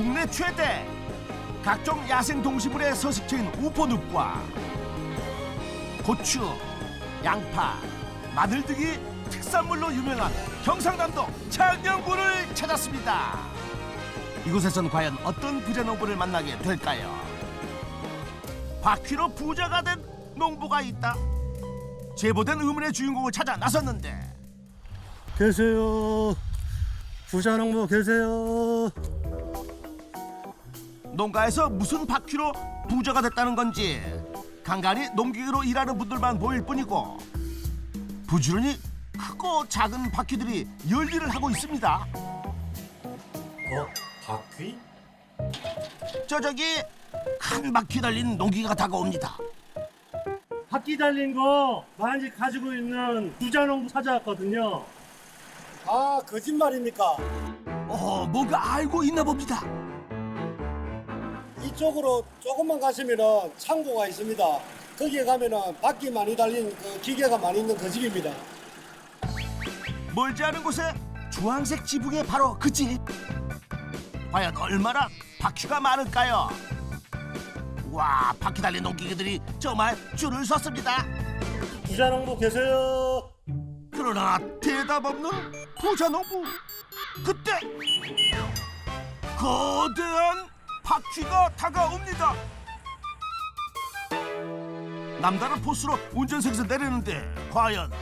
국내 최대 각종 야생 동식물의 서식처인 우포늪과 고추, 양파, 마늘 등이 특산물로 유명한 경상남도 창녕군을 찾았습니다. 이곳에선 과연 어떤 부자 농부를 만나게 될까요? 바퀴로 부자가 된 농부가 있다. 제보된 의문의 주인공을 찾아 나섰는데 계세요. 부자 농부 계세요. 농가에서 무슨 바퀴로 부자가 됐다는 건지 간간히 농기계로 일하는 분들만 보일 뿐이고 부지런히 크고 작은 바퀴들이 열일을 하고 있습니다. 어? 바퀴? 저 저기 큰 바퀴 달린 농기가 다가옵니다. 바퀴 달린 거 많이 가지고 있는 부자농부 찾아왔거든요. 아 거짓말입니까? 어, 뭔가 알고 있나 봅니다. 이쪽으로 조금만 가시면은 창고가 있습니다. 거기에 가면은 바퀴 많이 달린 그 기계가 많이 있는 그 집입니다. 멀지 않은 곳에 주황색 지붕에 바로 그 집. 과연 얼마나 바퀴가 많을까요? 와, 바퀴 달린 농기계들이 정말 줄을 섰습니다. 부자 농부 계세요. 그러나 대답 없는 부자 농부. 그때 거대한 바퀴가 다가옵니다. 남다른 포스로 운전석에서 내리는데 과연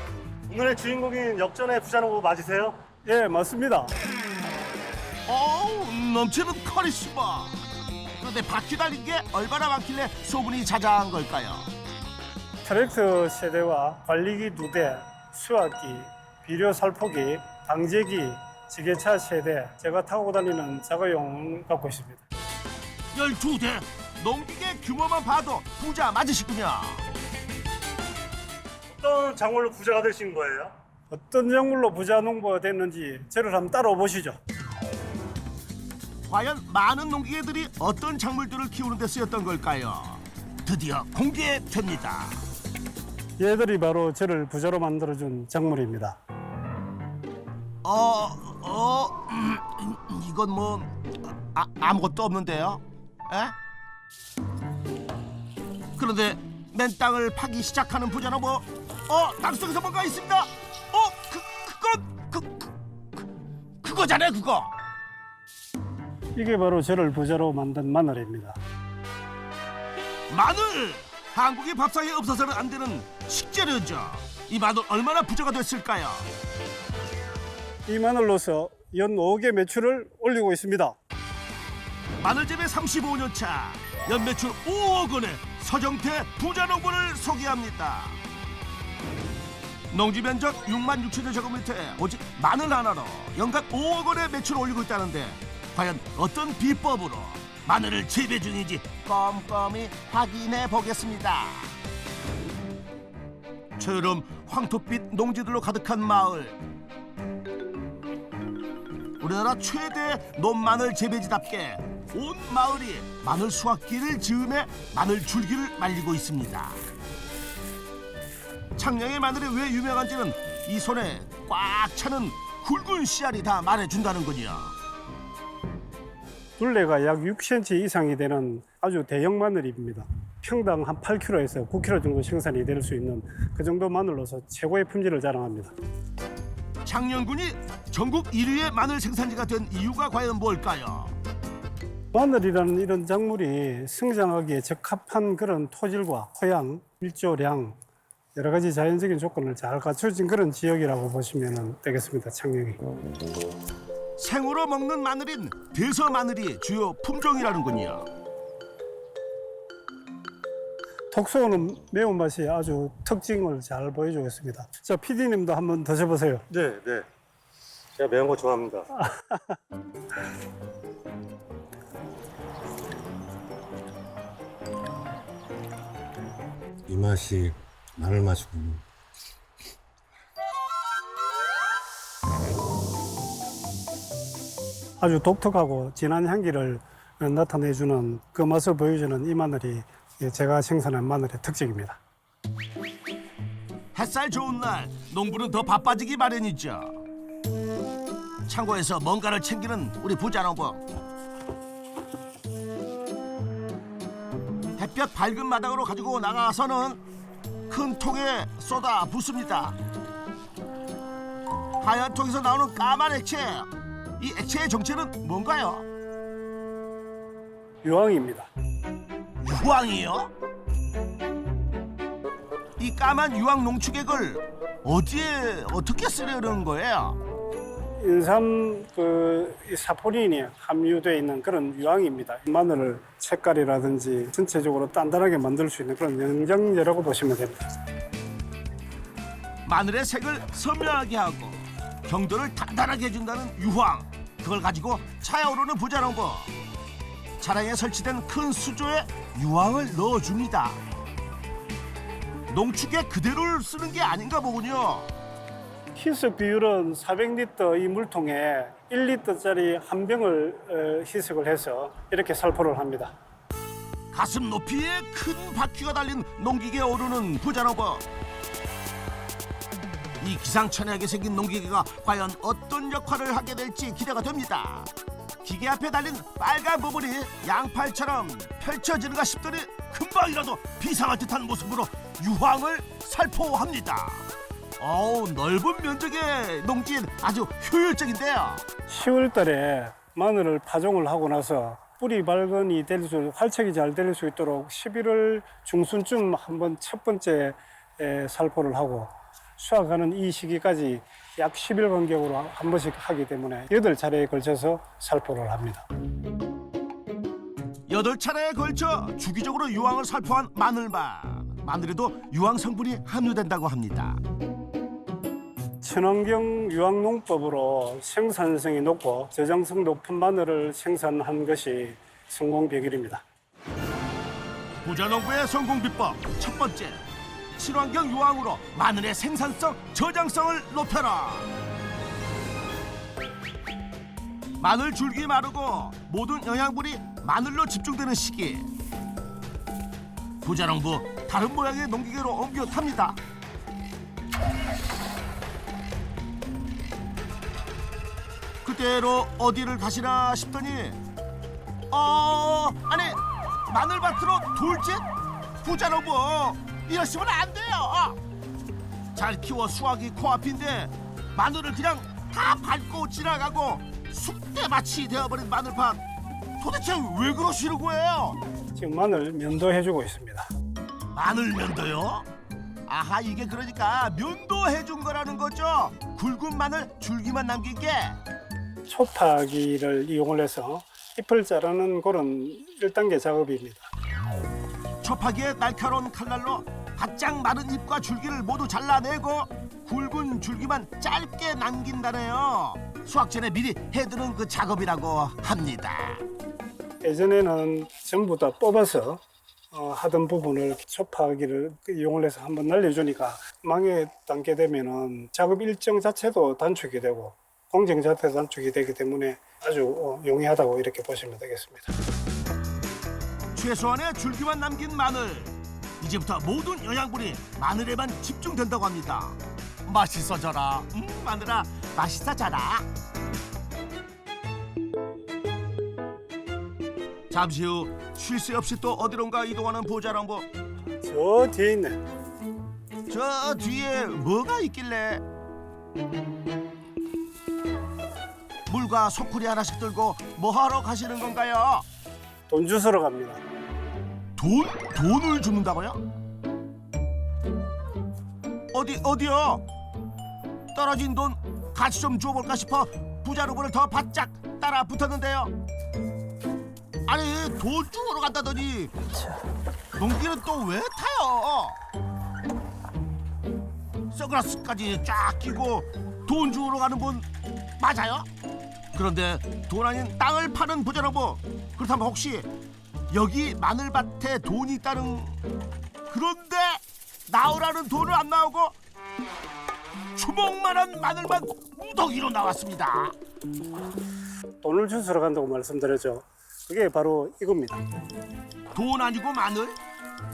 오늘의 주인공인 역전의 부자농부 맞으세요? 예, 맞습니다. 어우 넘치는 카리스마. 그런데 바퀴 달린 게 얼마나 많길래 소문이 자자한 걸까요? 트랙터 세대와 관리기 두 대, 수압기, 비료 살포기, 당제기, 지게차 세대, 제가 타고 다니는 자가용 갖고 있습니다. 12대 농기계 규모만 봐도 부자 맞으시군요. 어떤 작물로 부자가 되신 거예요? 어떤 작물로 부자 농부가 됐는지 저를 한번 따라와 보시죠. 과연 많은 농기계들이 어떤 작물들을 키우는 데 쓰였던 걸까요? 드디어 공개됩니다. 얘들이 바로 저를 부자로 만들어준 작물입니다. 어, 어, 음, 음, 이건 뭐 아, 아무것도 없는데요? 에? 그런데 맨 땅을 파기 시작하는 부자는 뭐? 어, 땅속에서 뭔가 있습니다. 어, 그 그건 그, 그, 그 그거잖아요, 그거. 이게 바로 저를 부자로 만든 마늘입니다. 마늘! 한국의 밥상에 없어서는 안 되는 식재료죠. 이 마늘 얼마나 부자가 됐을까요? 이 마늘로서 연 5개 매출을 올리고 있습니다. 마늘재배 35년 차 연매출 5억 원의 서정태 부자 농부를 소개합니다. 농지 면적 6만 6천여 제곱미터에 오직 마늘 하나로 연간 5억 원의 매출을 올리고 있다는데 과연 어떤 비법으로 마늘을 재배 중인지 꼼꼼히 확인해 보겠습니다. 초여름 황토빛 농지들로 가득한 마을 우리나라 최대 논마늘 재배지답게 온 마을이 마늘 수확기를 즈음해 마늘 줄기를 말리고 있습니다. 창녕의 마늘이 왜 유명한지는 이 손에 꽉 차는 굵은 씨알이 다 말해준다는군요. 둘레가 약 6cm 이상이 되는 아주 대형 마늘입니다. 평당 한 8kg에서 9kg 정도 생산이 될 수 있는 그 정도 마늘로서 최고의 품질을 자랑합니다. 창녕군이 전국 1위의 마늘 생산지가 된 이유가 과연 뭘까요? 마늘이라는 이런 작물이 성장하기에 적합한 그런 토질과 토양, 일조량 여러 가지 자연적인 조건을 잘 갖춰진 그런 지역이라고 보시면 되겠습니다. 창녕이. 생으로 먹는 마늘인 대서 마늘이 주요 품종이라는군요. 톡쏘는 매운맛이 아주 특징을 잘 보여주고 있습니다. 자, PD님도 한번 드셔보세요. 네, 네. 제가 매운 거 좋아합니다. 맛이 마늘 맛이군요. 아주 독특하고 진한 향기를 나타내주는 그 맛을 보여주는 이 마늘이 제가 생산한 마늘의 특징입니다. 햇살 좋은 날 농부는 더 바빠지기 마련이죠. 창고에서 뭔가를 챙기는 우리 부자 농부. 햇볕 밝은 마당으로 가지고 나가서는 큰 통에 쏟아 붓습니다. 하얀 통에서 나오는 까만 액체. 이 액체의 정체는 뭔가요? 유황입니다. 유황이요? 이 까만 유황 농축액을 어디에 어떻게 쓰려는 거예요? 인삼 그이 사포닌이 함유되어 있는 그런 유황입니다. 마늘을 색깔이라든지 전체적으로 단단하게 만들 수 있는 그런 영양제라고 보시면 됩니다. 마늘의 색을 선명하게 하고 경도를 단단하게 해준다는 유황 그걸 가지고 차오르는 부자농부 차량에 설치된 큰 수조에 유황을 넣어줍니다 농축에 그대로를 쓰는 게 아닌가 보군요 희석 비율은 400리터 이 물통에 1리터짜리 한 병을 어, 희석을 해서 이렇게 살포를 합니다. 가슴 높이에 큰 바퀴가 달린 농기계에 오르는 부자농부 이 기상천외하게 생긴 농기계가 과연 어떤 역할을 하게 될지 기대가 됩니다. 기계 앞에 달린 빨간 부분이 양팔처럼 펼쳐지는가 싶더니 금방이라도 비상할 듯한 모습으로 유황을 살포합니다 어우 넓은 면적의 농지엔 아주 효율적인데요 10월 달에 마늘을 파종을 하고 나서 뿌리 발근이 될 수, 활착이 잘 될 수 있도록 11월 중순쯤 한번 첫 번째 에, 살포를 하고 수확하는 이 시기까지 약 10일 간격으로 한 번씩 하기 때문에 8차례에 걸쳐서 살포를 합니다. 여덟 차례에 걸쳐 주기적으로 유황을 살포한 마늘밭. 마늘에도 유황 성분이 함유된다고 합니다. 친환경 유황농법으로 생산성이 높고 저장성 높은 마늘을 생산한 것이 성공 비결입니다. 부자농부의 성공 비법 첫 번째 친환경 유황으로 마늘의 생산성, 저장성을 높여라. 마늘 줄기 마르고 모든 영양분이 마늘로 집중되는 시기. 부자농부 다른 모양의 농기계로 옮겨 탑니다. 그대로 어디를 가시나 싶더니 어 아니 마늘밭으로 돌진 부자농부 이러시면 안 돼요. 잘 키워 수확이 코앞인데 마늘을 그냥 다 밟고 지나가고 쑥대밭이 되어버린 마늘밭. 도대체 왜 그러시는 거예요? 지금 마늘 면도해주고 있습니다. 마늘 면도요? 아하 이게 그러니까 면도해준 거라는 거죠. 굵은 마늘 줄기만 남긴 게 초파기를 이용을 해서 잎을 자르는 그런 1단계 작업입니다. 초파기의 날카로운 칼날로 바짝 마른 잎과 줄기를 모두 잘라내고 굵은 줄기만 짧게 남긴다네요. 수확 전에 미리 해두는 그 작업이라고 합니다. 예전에는 전부 다 뽑아서 어, 하던 부분을 초파기를 이용을 해서 한번 날려주니까 망에 담게 되면은 작업 일정 자체도 단축이 되고 공정 자체도 단축이 되기 때문에 아주 어, 용이하다고 이렇게 보시면 되겠습니다. 최소한의 줄기만 남긴 마늘. 이제부터 모든 영양분이 마늘에만 집중된다고 합니다. 맛있어져라. 음, 마늘아, 맛있어져라. 잠시 후 쉴 새 없이 또 어디론가 이동하는 보자랑보. 저 뒤에 있는 저 뒤에 뭐가 있길래 물과 소쿠리 하나씩 들고 뭐하러 가시는 건가요? 돈 주스러 갑니다. 돈? 돈을 주는다고요? 어디 어디요? 떨어진 돈 같이 좀 줘볼까 싶어 부자로분을 더 바짝 따라 붙었는데요. 아니 돈 주우러 간다더니 농기는 또 왜 타요? 선글라스까지 쫙 끼고 돈 주우러 가는 분 맞아요? 그런데 돈 아닌 땅을 파는 부자로부 그렇다면 혹시 여기 마늘밭에 돈이 있다는 그런데 나오라는 돈은 안 나오고 주먹만한 마늘만 무더기로 나왔습니다. 돈을 주스러 간다고 말씀드렸죠. 그게 바로 이겁니다. 돈 아니고 마늘?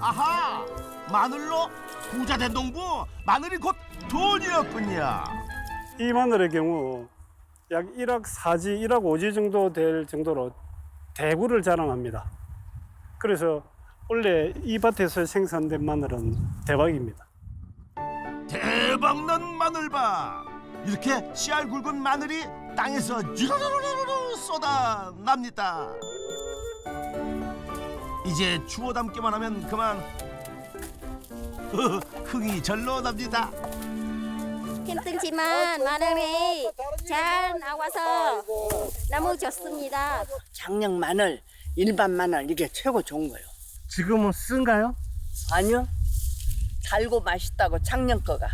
아하 마늘로 부자 된 농부 마늘이 곧 돈이었군요. 이 마늘의 경우 약 1억 4지, 1억 5지 정도 될 정도로 대구를 자랑합니다. 그래서 원래 이 밭에서 생산된 마늘은 대박입니다. 대박난 마늘밥 이렇게 씨알 굵은 마늘이 땅에서 주르르르르 쏟아납니다 이제 주워 담기만 하면 그만 흥이 절로 납니다 힘들지만 마늘이 잘 나와서 너무 좋습니다. 장량 마늘, 일반 마늘 이게 최고 좋은 거예요. 지금은 쓴가요? 아니요. 달고 맛있다고 작년 거가.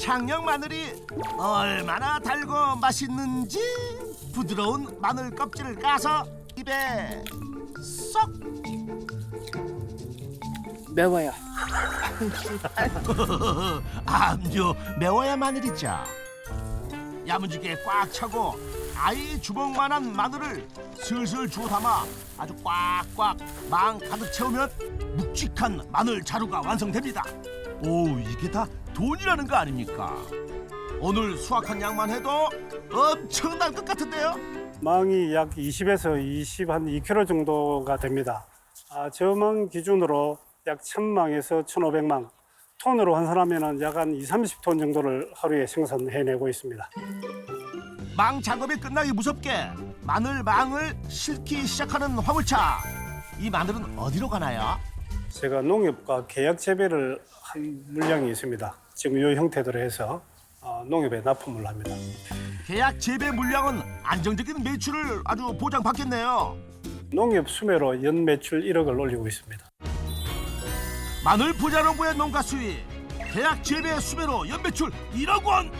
창녕 마늘이 얼마나 달고 맛있는지 부드러운 마늘 껍질을 까서 입에 쏙 매워요. 암주 매워야 마늘이죠. 야무지게 꽉 차고 아이 주먹만한 마늘을 슬슬 주워 담아 아주 꽉꽉 망 가득 채우면 묵직한 마늘 자루가 완성됩니다. 오 이게 다 돈이라는 거 아닙니까? 오늘 수확한 양만 해도 엄청날 것 같은데요. 망이 약 20에서 20, 한 2kg 정도가 됩니다. 아, 저망 기준으로 약 1000망에서 1500망, 톤으로 환산하면 약한 2, 30톤 정도를 하루에 생산해내고 있습니다. 망 작업이 끝나기 무섭게 마늘 망을 싣기 시작하는 화물차. 이 마늘은 어디로 가나요? 제가 농협과 계약 재배를 한 물량이 있습니다. 지금 이 형태대로 해서 어, 농협에 납품을 합니다. 계약 재배 물량은 안정적인 매출을 아주 보장받겠네요. 농협 수매로 연 매출 1억을 올리고 있습니다. 마늘 부자농부의 농가 수입 계약 재배 수매로 연매출 1억 원